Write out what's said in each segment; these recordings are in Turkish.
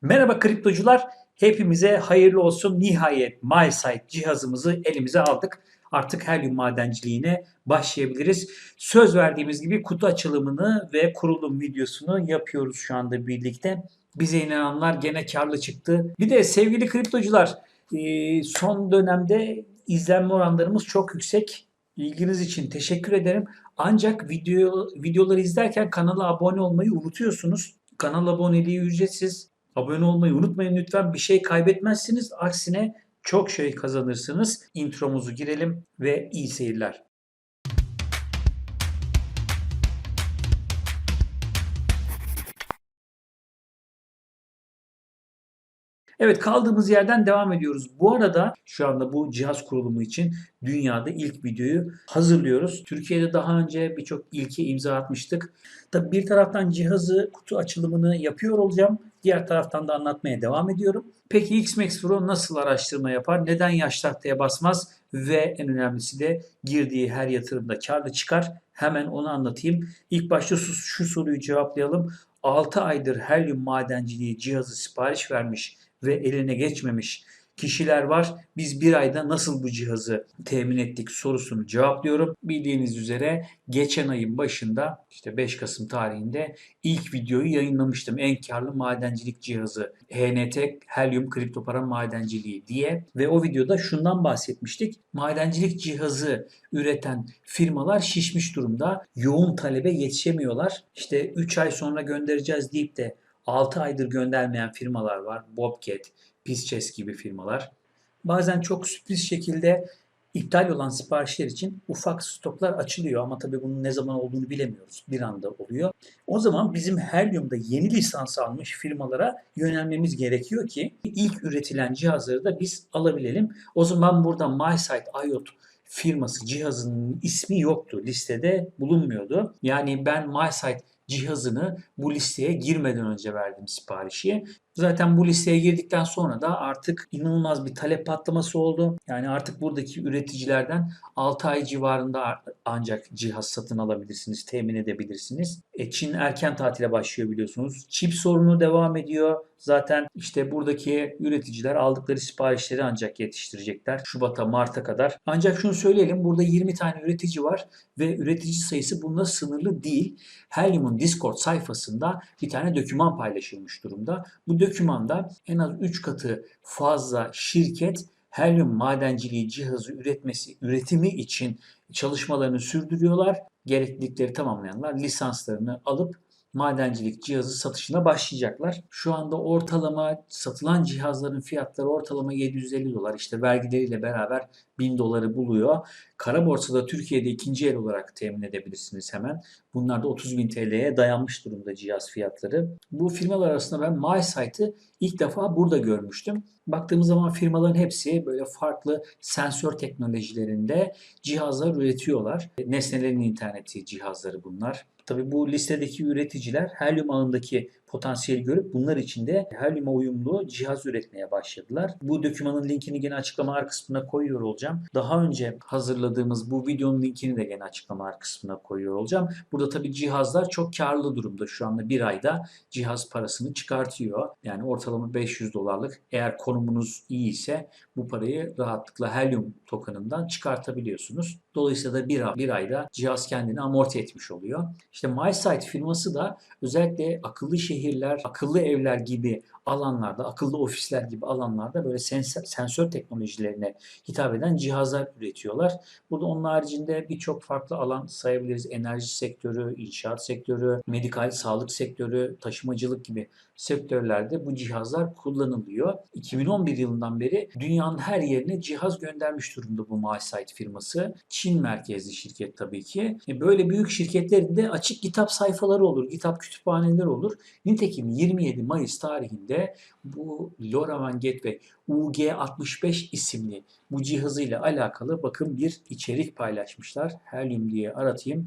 Merhaba kriptocular. Hepimize hayırlı olsun. Nihayet MySite cihazımızı elimize aldık. Artık helyum madenciliğine başlayabiliriz. Söz verdiğimiz gibi kutu açılımını ve kurulum videosunu yapıyoruz şu anda birlikte. Bize inananlar gene karlı çıktı. Bir de sevgili kriptocular e, son dönemde izlenme oranlarımız çok yüksek. İlginiz için teşekkür ederim. Ancak video videoları izlerken kanala abone olmayı unutuyorsunuz. Kanal aboneliği ücretsiz. Abone olmayı unutmayın lütfen. Bir şey kaybetmezsiniz. Aksine çok şey kazanırsınız. Intromuzu girelim ve iyi seyirler. Evet kaldığımız yerden devam ediyoruz. Bu arada şu anda bu cihaz kurulumu için dünyada ilk videoyu hazırlıyoruz. Türkiye'de daha önce birçok ilke imza atmıştık. Tabi bir taraftan cihazı kutu açılımını yapıyor olacağım. Diğer taraftan da anlatmaya devam ediyorum. Peki XMAX Pro nasıl araştırma yapar? Neden yaş tahtaya basmaz? Ve en önemlisi de girdiği her yatırımda karlı çıkar. Hemen onu anlatayım. İlk başta şu, soruyu cevaplayalım. 6 aydır helyum madenciliği cihazı sipariş vermiş ve eline geçmemiş kişiler var. Biz bir ayda nasıl bu cihazı temin ettik sorusunu cevaplıyorum. Bildiğiniz üzere geçen ayın başında işte 5 Kasım tarihinde ilk videoyu yayınlamıştım. En karlı madencilik cihazı HNT Helium Kripto Para Madenciliği diye ve o videoda şundan bahsetmiştik. Madencilik cihazı üreten firmalar şişmiş durumda. Yoğun talebe yetişemiyorlar. İşte 3 ay sonra göndereceğiz deyip de 6 aydır göndermeyen firmalar var. Bobcat, Pizchess gibi firmalar. Bazen çok sürpriz şekilde iptal olan siparişler için ufak stoklar açılıyor ama tabii bunun ne zaman olduğunu bilemiyoruz. Bir anda oluyor. O zaman bizim Helium'da yeni lisans almış firmalara yönelmemiz gerekiyor ki ilk üretilen cihazları da biz alabilelim. O zaman burada MySite IoT firması cihazının ismi yoktu. Listede bulunmuyordu. Yani ben MySite cihazını bu listeye girmeden önce verdim siparişi. Zaten bu listeye girdikten sonra da artık inanılmaz bir talep patlaması oldu. Yani artık buradaki üreticilerden 6 ay civarında ancak cihaz satın alabilirsiniz, temin edebilirsiniz. E, Çin erken tatile başlıyor biliyorsunuz. Çip sorunu devam ediyor. Zaten işte buradaki üreticiler aldıkları siparişleri ancak yetiştirecekler. Şubat'a, Mart'a kadar. Ancak şunu söyleyelim. Burada 20 tane üretici var ve üretici sayısı bununla sınırlı değil. Helium'un Discord sayfasında bir tane doküman paylaşılmış durumda. Bu dokümanda en az 3 katı fazla şirket helyum madenciliği cihazı üretmesi, üretimi için çalışmalarını sürdürüyorlar. Gereklilikleri tamamlayanlar lisanslarını alıp madencilik cihazı satışına başlayacaklar. Şu anda ortalama satılan cihazların fiyatları ortalama 750 dolar. İşte vergileriyle beraber 1000 doları buluyor. Kara borsada Türkiye'de ikinci el olarak temin edebilirsiniz hemen. Bunlar da 30 bin TL'ye dayanmış durumda cihaz fiyatları. Bu firmalar arasında ben MySite'ı ilk defa burada görmüştüm. Baktığımız zaman firmaların hepsi böyle farklı sensör teknolojilerinde cihazlar üretiyorlar. Nesnelerin interneti cihazları bunlar. Tabii bu listedeki üreticiler helyum ağındaki potansiyeli görüp bunlar için de helyuma uyumlu cihaz üretmeye başladılar. Bu dokümanın linkini gene açıklamalar kısmına koyuyor olacağım. Daha önce hazırladığımız bu videonun linkini de gene açıklamalar kısmına koyuyor olacağım. Burada tabii cihazlar çok karlı durumda. Şu anda bir ayda cihaz parasını çıkartıyor. Yani ortalama 500 dolarlık. Eğer konumunuz iyi ise bu parayı rahatlıkla helyum tokenından çıkartabiliyorsunuz. Dolayısıyla da bir, bir ayda cihaz kendini amorti etmiş oluyor. İşte MySite firması da özellikle akıllı şehirler, akıllı evler gibi alanlarda, akıllı ofisler gibi alanlarda böyle sensör, sensör teknolojilerine hitap eden cihazlar üretiyorlar. Burada onun haricinde birçok farklı alan sayabiliriz. Enerji sektörü, inşaat sektörü, medikal sağlık sektörü, taşımacılık gibi sektörlerde bu cihazlar kullanılıyor. 2011 yılından beri dünyanın her yerine cihaz göndermiş durumda bu MySite firması. Çin merkezli şirket tabii ki. E, böyle büyük şirketlerin açık kitap sayfaları olur, kitap kütüphaneleri olur. Nitekim 27 Mayıs tarihinde bu LoRaWAN Gateway UG65 isimli bu cihazıyla alakalı bakın bir içerik paylaşmışlar. Helium diye aratayım.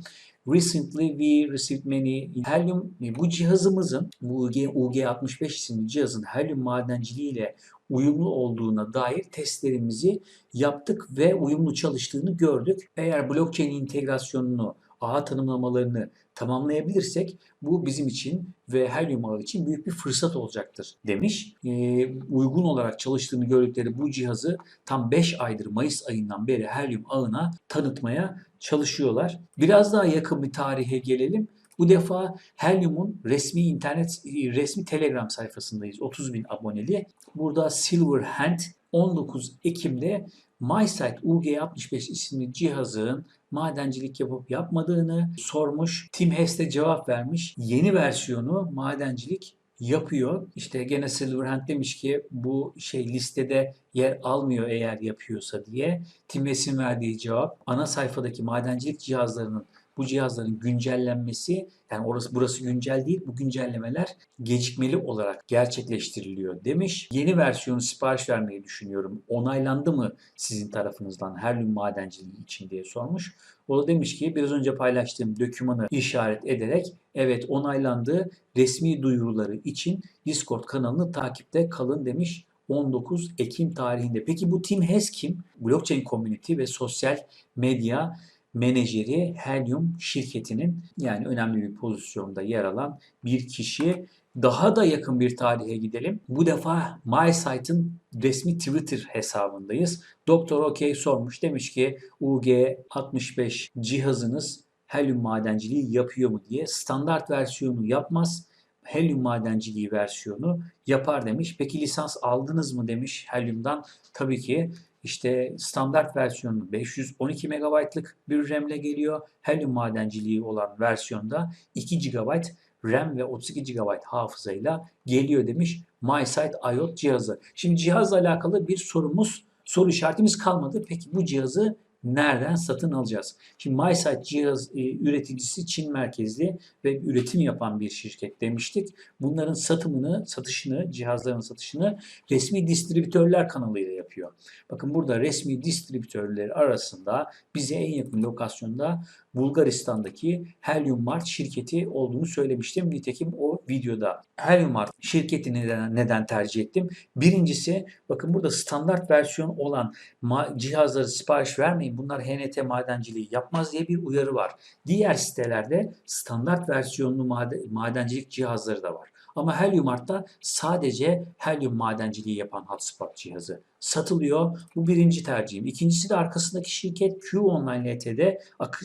Recently we received many Helium bu cihazımızın bu UG, UG65 isimli cihazın helyum madenciliği ile uyumlu olduğuna dair testlerimizi yaptık ve uyumlu çalıştığını gördük. Eğer blockchain integrasyonunu ağ tanımlamalarını tamamlayabilirsek bu bizim için ve Helium ağı için büyük bir fırsat olacaktır demiş. Ee, uygun olarak çalıştığını gördükleri bu cihazı tam 5 aydır Mayıs ayından beri Helium ağına tanıtmaya çalışıyorlar. Biraz daha yakın bir tarihe gelelim. Bu defa Helium'un resmi internet, resmi Telegram sayfasındayız. 30 bin aboneli. Burada Silverhand 19 Ekim'de MySite UG65 isimli cihazın madencilik yapıp yapmadığını sormuş. Tim Hess cevap vermiş. Yeni versiyonu madencilik yapıyor. İşte gene Silverhand demiş ki bu şey listede yer almıyor eğer yapıyorsa diye. Tim Hess'in verdiği cevap ana sayfadaki madencilik cihazlarının bu cihazların güncellenmesi yani orası burası güncel değil bu güncellemeler gecikmeli olarak gerçekleştiriliyor demiş. Yeni versiyonu sipariş vermeyi düşünüyorum. Onaylandı mı sizin tarafınızdan Herlüm madenciliği için diye sormuş. O da demiş ki biraz önce paylaştığım dokümanı işaret ederek evet onaylandı resmi duyuruları için Discord kanalını takipte kalın demiş. 19 Ekim tarihinde. Peki bu Tim Hess kim? Blockchain Community ve sosyal medya menajeri Helium şirketinin yani önemli bir pozisyonda yer alan bir kişi. Daha da yakın bir tarihe gidelim. Bu defa MySite'ın resmi Twitter hesabındayız. Doktor OK sormuş. Demiş ki UG65 cihazınız helyum madenciliği yapıyor mu diye. Standart versiyonu yapmaz. Helyum madenciliği versiyonu yapar demiş. Peki lisans aldınız mı demiş helyumdan. Tabii ki işte standart versiyonu 512 MB'lık bir RAM ile geliyor. Helium madenciliği olan versiyonda 2 GB RAM ve 32 GB hafızayla geliyor demiş MySite IoT cihazı. Şimdi cihazla alakalı bir sorumuz, soru işaretimiz kalmadı. Peki bu cihazı nereden satın alacağız? Şimdi MySite cihaz e, üreticisi Çin merkezli ve üretim yapan bir şirket demiştik. Bunların satımını, satışını, cihazların satışını resmi distribütörler kanalıyla yapıyor. Bakın burada resmi distribütörler arasında bize en yakın lokasyonda Bulgaristan'daki Helium Mart şirketi olduğunu söylemiştim. Nitekim o videoda. Helium Mart şirketini neden, neden tercih ettim? Birincisi bakın burada standart versiyon olan cihazları sipariş vermeyin. Bunlar HNT madenciliği yapmaz diye bir uyarı var. Diğer sitelerde standart versiyonlu madencilik cihazları da var. Ama Helium Art'ta sadece helyum madenciliği yapan hotspot cihazı satılıyor. Bu birinci tercihim. İkincisi de arkasındaki şirket Q Online LT'de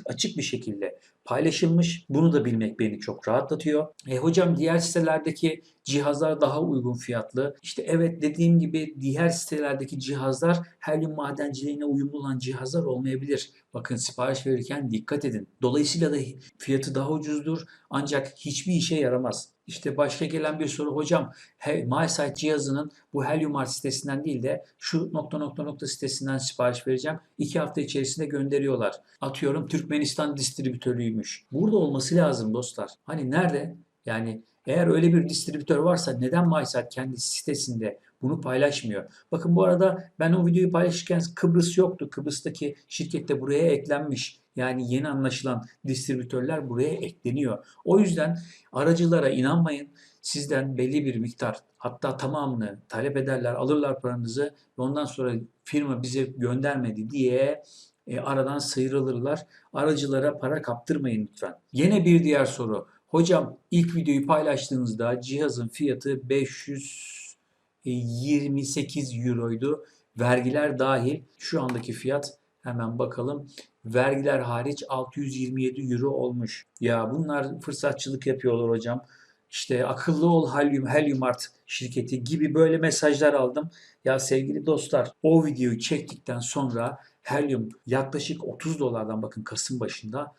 açık bir şekilde paylaşılmış. Bunu da bilmek beni çok rahatlatıyor. E, hocam diğer sitelerdeki cihazlar daha uygun fiyatlı. İşte evet dediğim gibi diğer sitelerdeki cihazlar helyum madenciliğine uyumlu olan cihazlar olmayabilir. Bakın sipariş verirken dikkat edin. Dolayısıyla da fiyatı daha ucuzdur ancak hiçbir işe yaramaz. İşte başka gelen bir soru hocam MySite cihazının bu HeliumArt sitesinden değil de şu nokta nokta nokta sitesinden sipariş vereceğim. İki hafta içerisinde gönderiyorlar. Atıyorum Türkmenistan distribütörüymüş. Burada olması lazım dostlar. Hani nerede? Yani eğer öyle bir distribütör varsa neden MySite kendi sitesinde bunu paylaşmıyor? Bakın bu arada ben o videoyu paylaşırken Kıbrıs yoktu. Kıbrıs'taki şirket buraya eklenmiş. Yani yeni anlaşılan distribütörler buraya ekleniyor. O yüzden aracılara inanmayın. Sizden belli bir miktar hatta tamamını talep ederler, alırlar paranızı ve ondan sonra firma bize göndermedi diye e, aradan sıyrılırlar. Aracılara para kaptırmayın lütfen. Yine bir diğer soru. Hocam ilk videoyu paylaştığınızda cihazın fiyatı 528 euroydu. Vergiler dahil şu andaki fiyat hemen bakalım. Vergiler hariç 627 euro olmuş. Ya bunlar fırsatçılık yapıyorlar hocam. İşte akıllı ol Helium, Heliumart şirketi gibi böyle mesajlar aldım. Ya sevgili dostlar o videoyu çektikten sonra Helium yaklaşık 30 dolardan bakın Kasım başında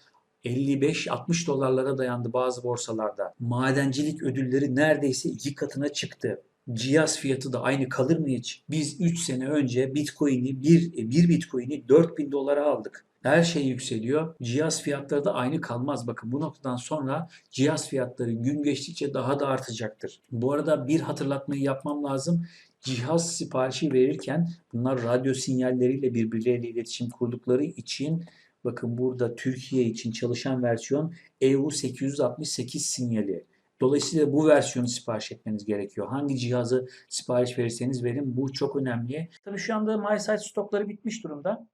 55-60 dolarlara dayandı bazı borsalarda. Madencilik ödülleri neredeyse iki katına çıktı. Cihaz fiyatı da aynı kalır mı hiç? Biz 3 sene önce Bitcoin'i 1, 1 Bitcoin'i 4000 dolara aldık. Her şey yükseliyor. Cihaz fiyatları da aynı kalmaz. Bakın bu noktadan sonra cihaz fiyatları gün geçtikçe daha da artacaktır. Bu arada bir hatırlatmayı yapmam lazım. Cihaz siparişi verirken bunlar radyo sinyalleriyle birbirleriyle iletişim kurdukları için bakın burada Türkiye için çalışan versiyon EU868 sinyali. Dolayısıyla bu versiyonu sipariş etmeniz gerekiyor. Hangi cihazı sipariş verirseniz verin bu çok önemli. Tabii şu anda MySite stokları bitmiş durumda.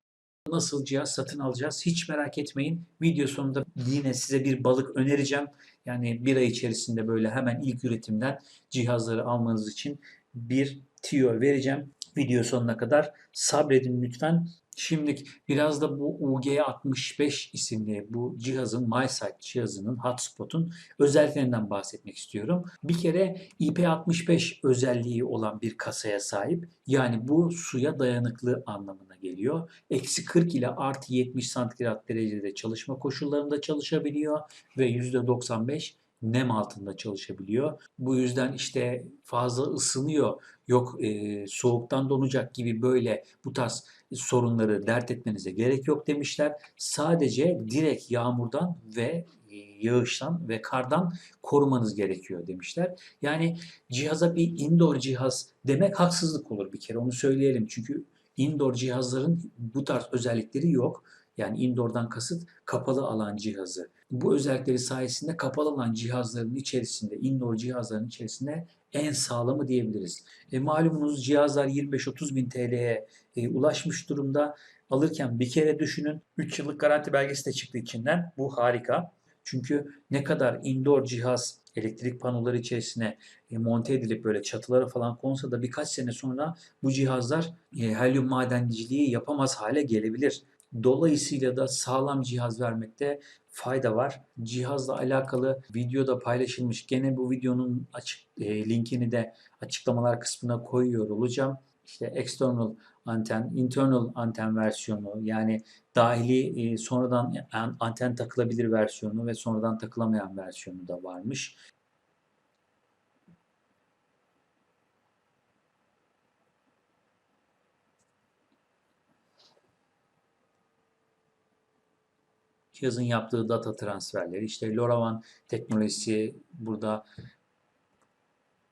Nasıl cihaz satın alacağız hiç merak etmeyin. Video sonunda yine size bir balık önereceğim. Yani bir ay içerisinde böyle hemen ilk üretimden cihazları almanız için bir tüyo vereceğim. Video sonuna kadar sabredin lütfen. Şimdi biraz da bu UG65 isimli bu cihazın MySight cihazının hotspot'un özelliklerinden bahsetmek istiyorum. Bir kere IP65 özelliği olan bir kasaya sahip. Yani bu suya dayanıklı anlamına geliyor. Eksi 40 ile artı 70 santigrat derecede çalışma koşullarında çalışabiliyor ve %95 nem altında çalışabiliyor. Bu yüzden işte fazla ısınıyor, yok e, soğuktan donacak gibi böyle bu tarz sorunları dert etmenize gerek yok demişler. Sadece direkt yağmurdan ve e, yağıştan ve kardan korumanız gerekiyor demişler. Yani cihaza bir indoor cihaz demek haksızlık olur bir kere onu söyleyelim. Çünkü indoor cihazların bu tarz özellikleri yok. Yani indoor'dan kasıt kapalı alan cihazı. Bu özellikleri sayesinde kapalı alan cihazların içerisinde, indoor cihazların içerisinde en sağlamı diyebiliriz. E, malumunuz cihazlar 25-30 bin TL'ye e, ulaşmış durumda. Alırken bir kere düşünün. 3 yıllık garanti belgesi de çıktı içinden. Bu harika. Çünkü ne kadar indoor cihaz elektrik panoları içerisine e, monte edilip böyle çatılara falan konsa da birkaç sene sonra bu cihazlar e, helyum madenciliği yapamaz hale gelebilir. Dolayısıyla da sağlam cihaz vermekte fayda var. Cihazla alakalı video da paylaşılmış. Gene bu videonun açık e, linkini de açıklamalar kısmına koyuyor olacağım. İşte external anten, internal anten versiyonu yani dahili e, sonradan anten takılabilir versiyonu ve sonradan takılamayan versiyonu da varmış. Cihazın yaptığı data transferleri, işte LoRaWAN teknolojisi burada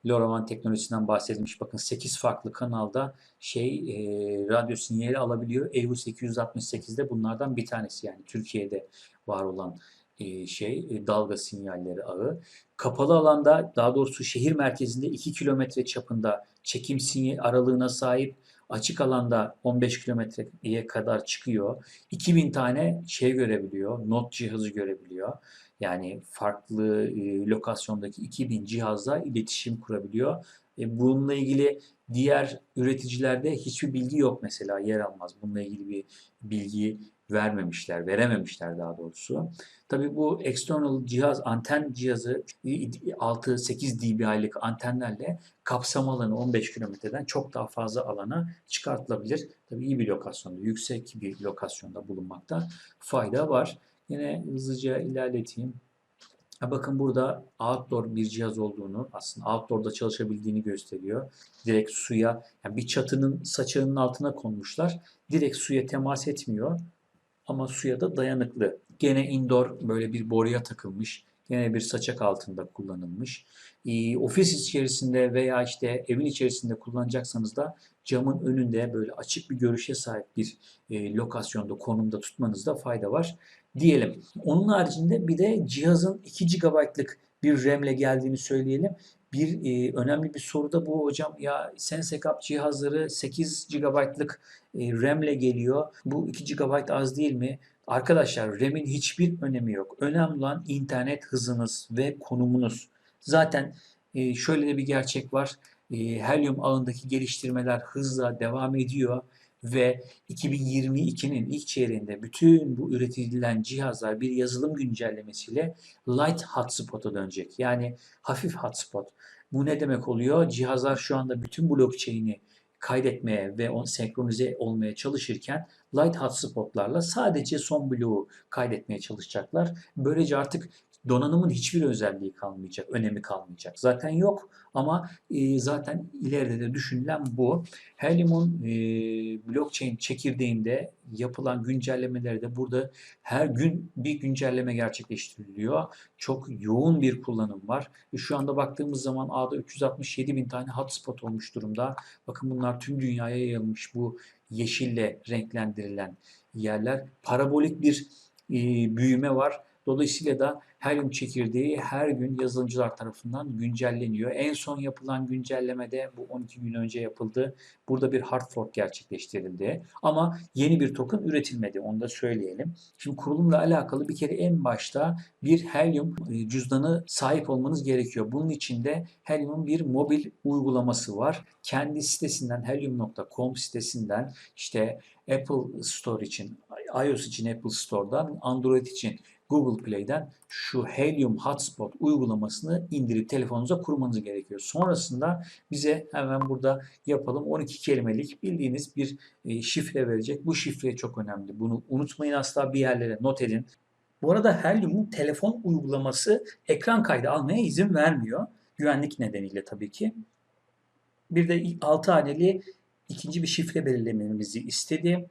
LoRaWAN teknolojisinden bahsedilmiş. Bakın 8 farklı kanalda şey e, radyo sinyali alabiliyor. EU868'de bunlardan bir tanesi yani Türkiye'de var olan e, şey e, dalga sinyalleri ağı. Kapalı alanda daha doğrusu şehir merkezinde 2 kilometre çapında çekim sinyal aralığına sahip Açık alanda 15 kilometreye kadar çıkıyor. 2000 tane şey görebiliyor, not cihazı görebiliyor. Yani farklı e, lokasyondaki 2000 cihazla iletişim kurabiliyor. E, bununla ilgili diğer üreticilerde hiçbir bilgi yok mesela yer almaz. Bununla ilgili bir bilgi vermemişler, verememişler daha doğrusu. Tabii bu external cihaz, anten cihazı 6-8 dB'lik antenlerle kapsam alanı 15 kilometreden çok daha fazla alana çıkartılabilir. Tabii iyi bir lokasyonda, yüksek bir lokasyonda bulunmakta fayda var. Yine hızlıca ilerleteyim. Bakın burada outdoor bir cihaz olduğunu, aslında outdoor'da çalışabildiğini gösteriyor. Direkt suya, yani bir çatının saçağının altına konmuşlar. Direkt suya temas etmiyor ama suya da dayanıklı. Gene indoor böyle bir boruya takılmış. Gene bir saçak altında kullanılmış. E, ofis içerisinde veya işte evin içerisinde kullanacaksanız da camın önünde böyle açık bir görüşe sahip bir e, lokasyonda, konumda tutmanızda fayda var diyelim. Onun haricinde bir de cihazın 2 GB'lık bir RAM ile geldiğini söyleyelim. Bir e, önemli bir soru da bu hocam. Ya SenseCap cihazları 8 GB'lık e, RAM ile geliyor. Bu 2 GB az değil mi? Arkadaşlar RAM'in hiçbir önemi yok. Önemli olan internet hızınız ve konumunuz. Zaten e, şöyle de bir gerçek var. E, Helium ağındaki geliştirmeler hızla devam ediyor ve 2022'nin ilk çeyreğinde bütün bu üretilen cihazlar bir yazılım güncellemesiyle Light Hotspot'a dönecek. Yani hafif hotspot. Bu ne demek oluyor? Cihazlar şu anda bütün blockchain'i kaydetmeye ve on senkronize olmaya çalışırken light hotspotlarla sadece son bloğu kaydetmeye çalışacaklar. Böylece artık donanımın hiçbir özelliği kalmayacak, önemi kalmayacak. Zaten yok ama e, zaten ileride de düşünülen bu. Helium'un e, blockchain çekirdeğinde yapılan güncellemelerde burada her gün bir güncelleme gerçekleştiriliyor. Çok yoğun bir kullanım var. E, şu anda baktığımız zaman A'da 367 bin tane hotspot olmuş durumda. Bakın bunlar tüm dünyaya yayılmış bu yeşille renklendirilen yerler. Parabolik bir e, büyüme var. Dolayısıyla da Helium çekirdeği her gün yazılımcılar tarafından güncelleniyor. En son yapılan güncellemede bu 12 gün önce yapıldı. Burada bir hard fork gerçekleştirildi. Ama yeni bir token üretilmedi. Onu da söyleyelim. Şimdi kurulumla alakalı bir kere en başta bir Helium e, cüzdanı sahip olmanız gerekiyor. Bunun için de Helium'un bir mobil uygulaması var. Kendi sitesinden helium.com sitesinden işte Apple Store için, iOS için Apple Store'dan, Android için Google Play'den şu Helium Hotspot uygulamasını indirip telefonunuza kurmanız gerekiyor. Sonrasında bize hemen burada yapalım 12 kelimelik bildiğiniz bir e, şifre verecek. Bu şifre çok önemli. Bunu unutmayın asla bir yerlere not edin. Bu arada Helium'un telefon uygulaması ekran kaydı almaya izin vermiyor. Güvenlik nedeniyle tabii ki. Bir de 6 haneli ikinci bir şifre belirlememizi istedi.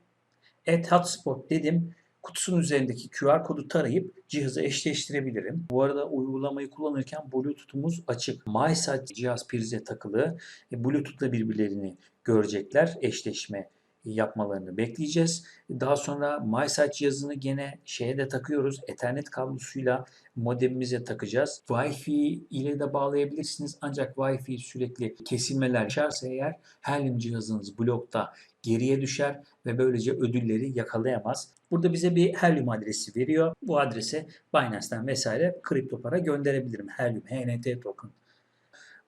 At hotspot dedim. Kutusunun üzerindeki QR kodu tarayıp cihazı eşleştirebilirim. Bu arada uygulamayı kullanırken Bluetooth'umuz açık. MySat cihaz prize takılı. E, Bluetooth'la birbirlerini görecekler. Eşleşme yapmalarını bekleyeceğiz. Daha sonra MySat cihazını gene şeye de takıyoruz. Ethernet kablosuyla modemimize takacağız. Wi-Fi ile de bağlayabilirsiniz. Ancak Wi-Fi sürekli kesilmeler yaşarsa eğer Helium cihazınız blokta geriye düşer ve böylece ödülleri yakalayamaz. Burada bize bir Helium adresi veriyor. Bu adrese Binance'ten vesaire kripto para gönderebilirim. Helium, HNT token.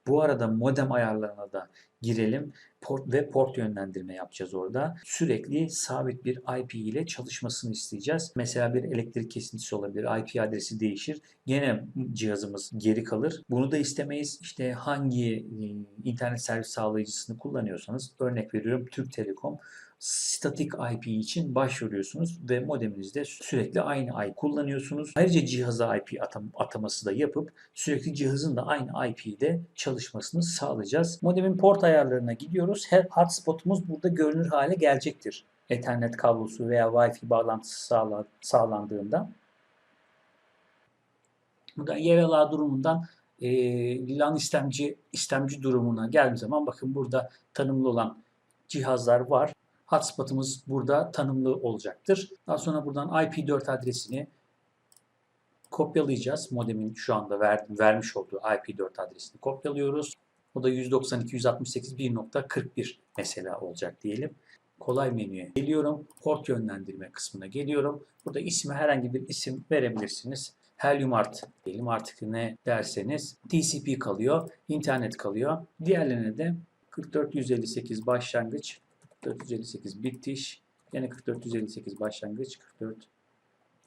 Bu arada modem ayarlarına da girelim port ve port yönlendirme yapacağız orada. Sürekli sabit bir IP ile çalışmasını isteyeceğiz. Mesela bir elektrik kesintisi olabilir. IP adresi değişir. Gene cihazımız geri kalır. Bunu da istemeyiz. İşte hangi e, internet servis sağlayıcısını kullanıyorsanız örnek veriyorum Türk Telekom statik IP için başvuruyorsunuz ve modeminizde sürekli aynı IP kullanıyorsunuz. Ayrıca cihaza IP atam ataması da yapıp sürekli cihazın da aynı IP'de çalışmasını sağlayacağız. Modemin port ayarlarına gidiyoruz. Her hotspotumuz burada görünür hale gelecektir. Ethernet kablosu veya Wi-Fi bağlantısı sağla sağlandığında. Burada yerel ağ durumundan e, LAN istemci istemci durumuna geldiği zaman bakın burada tanımlı olan cihazlar var. Hotspot'ımız burada tanımlı olacaktır. Daha sonra buradan IP4 adresini kopyalayacağız. Modemin şu anda ver, vermiş olduğu IP4 adresini kopyalıyoruz. O da 192.168.1.41 mesela olacak diyelim. Kolay menüye geliyorum. Port yönlendirme kısmına geliyorum. Burada isme herhangi bir isim verebilirsiniz. Helium Art diyelim artık ne derseniz. TCP kalıyor, internet kalıyor. Diğerlerine de 44158 başlangıç, 458 bitiş, yine 44158 başlangıç,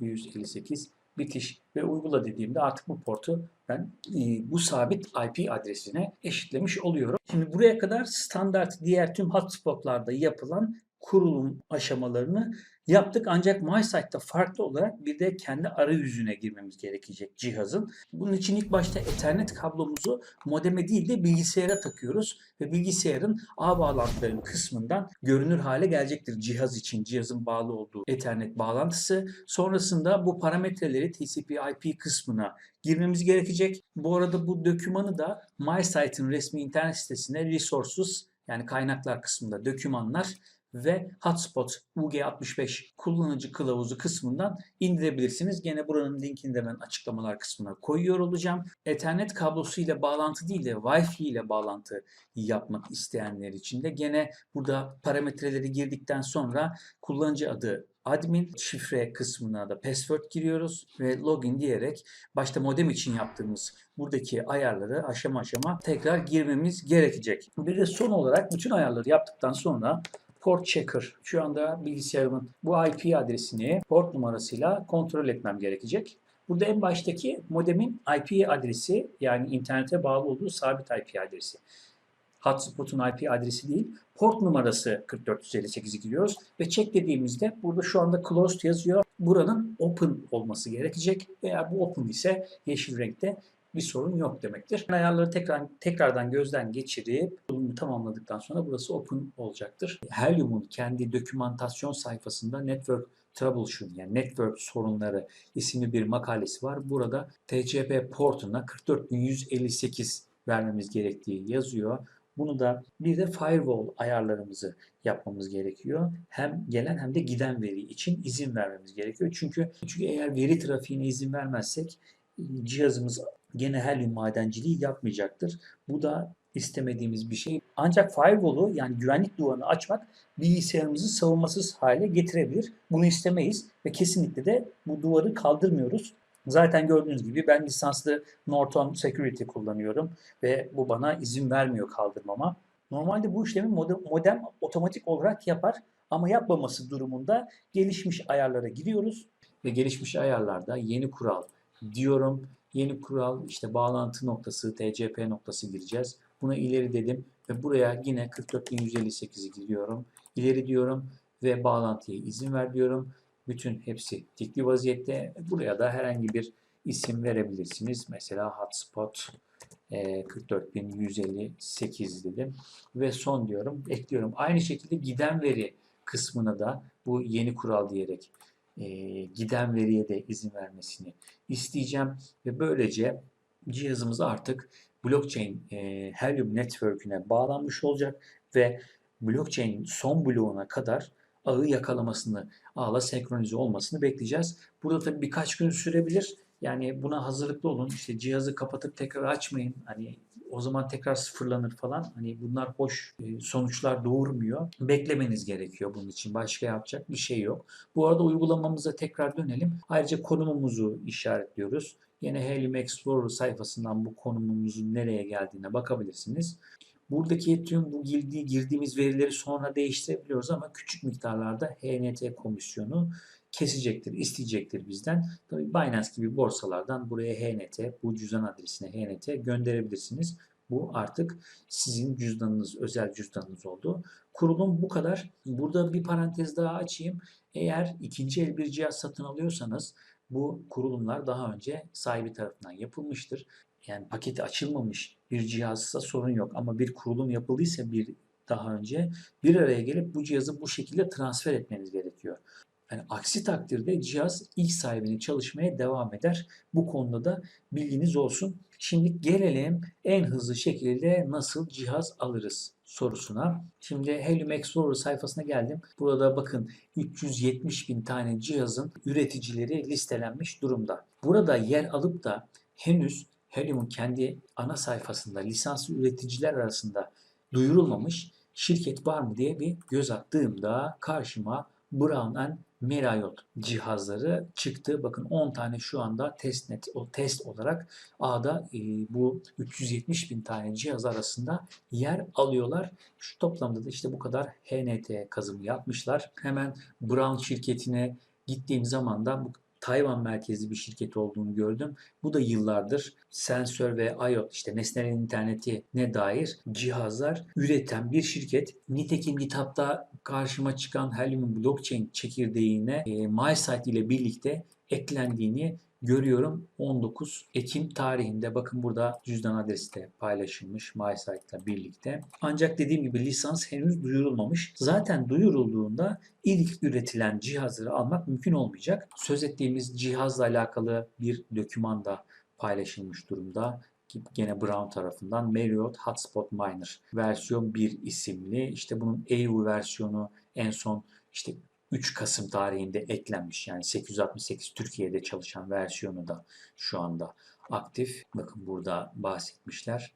44158 bitiş ve uygula dediğimde artık bu portu ben e, bu sabit IP adresine eşitlemiş oluyorum. Şimdi buraya kadar standart diğer tüm hotspotlarda yapılan kurulum aşamalarını yaptık. Ancak MySite'da farklı olarak bir de kendi arayüzüne girmemiz gerekecek cihazın. Bunun için ilk başta Ethernet kablomuzu modeme değil de bilgisayara takıyoruz ve bilgisayarın ağ bağlantılarının kısmından görünür hale gelecektir cihaz için cihazın bağlı olduğu Ethernet bağlantısı. Sonrasında bu parametreleri TCP/IP kısmına girmemiz gerekecek. Bu arada bu dokümanı da MySite'ın resmi internet sitesine resources yani kaynaklar kısmında dokümanlar ve Hotspot UG65 kullanıcı kılavuzu kısmından indirebilirsiniz. Gene buranın linkini de ben açıklamalar kısmına koyuyor olacağım. Ethernet kablosu ile bağlantı değil de Wi-Fi ile bağlantı yapmak isteyenler için de gene burada parametreleri girdikten sonra kullanıcı adı admin şifre kısmına da password giriyoruz ve login diyerek başta modem için yaptığımız buradaki ayarları aşama aşama tekrar girmemiz gerekecek. Bir de son olarak bütün ayarları yaptıktan sonra port checker. Şu anda bilgisayarımın bu IP adresini port numarasıyla kontrol etmem gerekecek. Burada en baştaki modemin IP adresi yani internete bağlı olduğu sabit IP adresi. Hotspot'un IP adresi değil, port numarası 40458'i giriyoruz ve check dediğimizde burada şu anda closed yazıyor. Buranın open olması gerekecek. Eğer bu open ise yeşil renkte bir sorun yok demektir. Ayarları tekrar tekrardan gözden geçirip bunu tamamladıktan sonra burası open olacaktır. Helium'un kendi dokümantasyon sayfasında network troubleshooting yani network sorunları isimli bir makalesi var. Burada TCP portuna 44158 vermemiz gerektiği yazıyor. Bunu da bir de firewall ayarlarımızı yapmamız gerekiyor. Hem gelen hem de giden veri için izin vermemiz gerekiyor. Çünkü çünkü eğer veri trafiğine izin vermezsek cihazımız gene helyum madenciliği yapmayacaktır. Bu da istemediğimiz bir şey. Ancak firewall'u yani güvenlik duvarını açmak bilgisayarımızı savunmasız hale getirebilir. Bunu istemeyiz ve kesinlikle de bu duvarı kaldırmıyoruz. Zaten gördüğünüz gibi ben lisanslı Norton Security kullanıyorum ve bu bana izin vermiyor kaldırmama. Normalde bu işlemi modem, otomatik olarak yapar ama yapmaması durumunda gelişmiş ayarlara giriyoruz ve gelişmiş ayarlarda yeni kural diyorum. Yeni kural işte bağlantı noktası, TCP noktası gireceğiz. Buna ileri dedim ve buraya yine 44158'i giriyorum. İleri diyorum ve bağlantıya izin ver diyorum. Bütün hepsi tikli vaziyette. Buraya da herhangi bir isim verebilirsiniz. Mesela hotspot e, 44158 dedim ve son diyorum. Ekliyorum. Aynı şekilde giden veri kısmına da bu yeni kural diyerek giden veriye de izin vermesini isteyeceğim ve böylece cihazımız artık blockchain e, Helium Network'üne bağlanmış olacak ve blockchain son bloğuna kadar ağı yakalamasını, ağla senkronize olmasını bekleyeceğiz. Burada tabii birkaç gün sürebilir. Yani buna hazırlıklı olun. İşte cihazı kapatıp tekrar açmayın. Hani o zaman tekrar sıfırlanır falan. Hani bunlar hoş e, sonuçlar doğurmuyor. Beklemeniz gerekiyor bunun için. Başka yapacak bir şey yok. Bu arada uygulamamıza tekrar dönelim. Ayrıca konumumuzu işaretliyoruz. Yine Helium Explorer sayfasından bu konumumuzun nereye geldiğine bakabilirsiniz. Buradaki tüm bu girdiği, girdiğimiz verileri sonra değiştirebiliyoruz ama küçük miktarlarda HNT komisyonu kesecektir, isteyecektir bizden. Tabii Binance gibi borsalardan buraya HNT, bu cüzdan adresine HNT gönderebilirsiniz. Bu artık sizin cüzdanınız, özel cüzdanınız oldu. Kurulum bu kadar. Burada bir parantez daha açayım. Eğer ikinci el bir cihaz satın alıyorsanız bu kurulumlar daha önce sahibi tarafından yapılmıştır. Yani paketi açılmamış bir cihazsa sorun yok ama bir kurulum yapıldıysa bir daha önce bir araya gelip bu cihazı bu şekilde transfer etmeniz gerekiyor. Yani aksi takdirde cihaz ilk sahibini çalışmaya devam eder. Bu konuda da bilginiz olsun. Şimdi gelelim en hızlı şekilde nasıl cihaz alırız sorusuna. Şimdi Helium Explorer sayfasına geldim. Burada bakın 370 bin tane cihazın üreticileri listelenmiş durumda. Burada yer alıp da henüz Helium'un kendi ana sayfasında lisanslı üreticiler arasında duyurulmamış şirket var mı diye bir göz attığımda karşıma Brown Marriott cihazları çıktı. Bakın 10 tane şu anda testnet o test olarak A'da e, bu 370 bin tane cihaz arasında yer alıyorlar. Şu toplamda da işte bu kadar HNT kazımı yapmışlar. Hemen Brown şirketine gittiğim zaman da bu Tayvan merkezli bir şirket olduğunu gördüm. Bu da yıllardır sensör ve IoT işte nesnel interneti ne dair cihazlar üreten bir şirket. Nitekim GitHub'da karşıma çıkan Helium blockchain çekirdeğine e, MySite ile birlikte eklendiğini görüyorum 19 Ekim tarihinde. Bakın burada cüzdan adresi de paylaşılmış MySite ile birlikte. Ancak dediğim gibi lisans henüz duyurulmamış. Zaten duyurulduğunda ilk üretilen cihazları almak mümkün olmayacak. Söz ettiğimiz cihazla alakalı bir doküman da paylaşılmış durumda gene Brown tarafından Marriott Hotspot Miner versiyon 1 isimli. İşte bunun EU versiyonu en son işte 3 Kasım tarihinde eklenmiş. Yani 868 Türkiye'de çalışan versiyonu da şu anda aktif. Bakın burada bahsetmişler.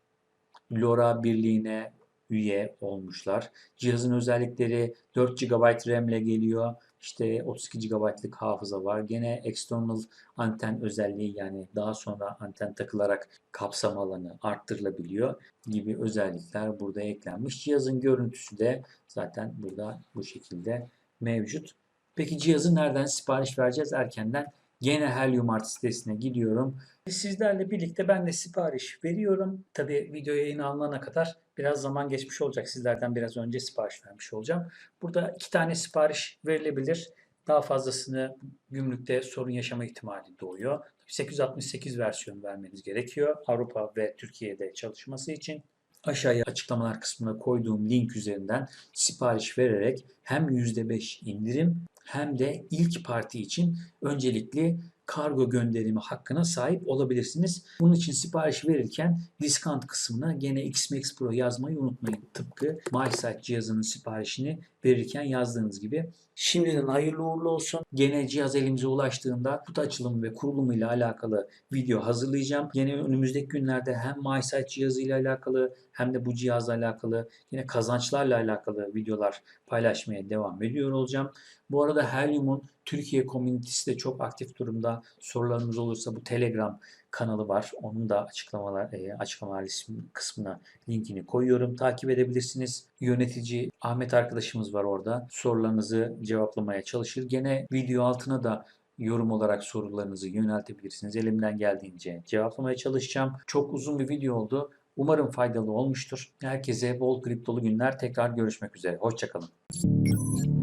LoRa birliğine üye olmuşlar. Cihazın özellikleri 4 GB RAM ile geliyor. İşte 32 GB'lık hafıza var. Gene external anten özelliği yani daha sonra anten takılarak kapsam alanı arttırılabiliyor gibi özellikler burada eklenmiş. Cihazın görüntüsü de zaten burada bu şekilde mevcut. Peki cihazı nereden sipariş vereceğiz erkenden? Gene Helium Art sitesine gidiyorum. Sizlerle birlikte ben de sipariş veriyorum. Tabi video yayınlanana kadar biraz zaman geçmiş olacak. Sizlerden biraz önce sipariş vermiş olacağım. Burada iki tane sipariş verilebilir. Daha fazlasını gümrükte sorun yaşama ihtimali doğuyor. 868 versiyon vermeniz gerekiyor. Avrupa ve Türkiye'de çalışması için aşağıya açıklamalar kısmına koyduğum link üzerinden sipariş vererek hem %5 indirim hem de ilk parti için öncelikli kargo gönderimi hakkına sahip olabilirsiniz. Bunun için sipariş verirken discount kısmına gene XMAX Pro yazmayı unutmayın. Tıpkı MySite cihazının siparişini verirken yazdığınız gibi. Şimdiden hayırlı uğurlu olsun. Gene cihaz elimize ulaştığında kutu açılımı ve kurulumu ile alakalı video hazırlayacağım. Gene önümüzdeki günlerde hem MySite cihazı ile alakalı hem de bu cihazla alakalı yine kazançlarla alakalı videolar paylaşmaya devam ediyor olacağım. Bu arada Helium'un Türkiye komünitesi de çok aktif durumda. Sorularınız olursa bu Telegram kanalı var. Onun da açıklamalar e, açıklamalar kısmına linkini koyuyorum. Takip edebilirsiniz. Yönetici Ahmet arkadaşımız var orada. Sorularınızı cevaplamaya çalışır. Gene video altına da yorum olarak sorularınızı yöneltebilirsiniz. Elimden geldiğince cevaplamaya çalışacağım. Çok uzun bir video oldu. Umarım faydalı olmuştur. Herkese bol kriptolu günler. Tekrar görüşmek üzere. Hoşçakalın.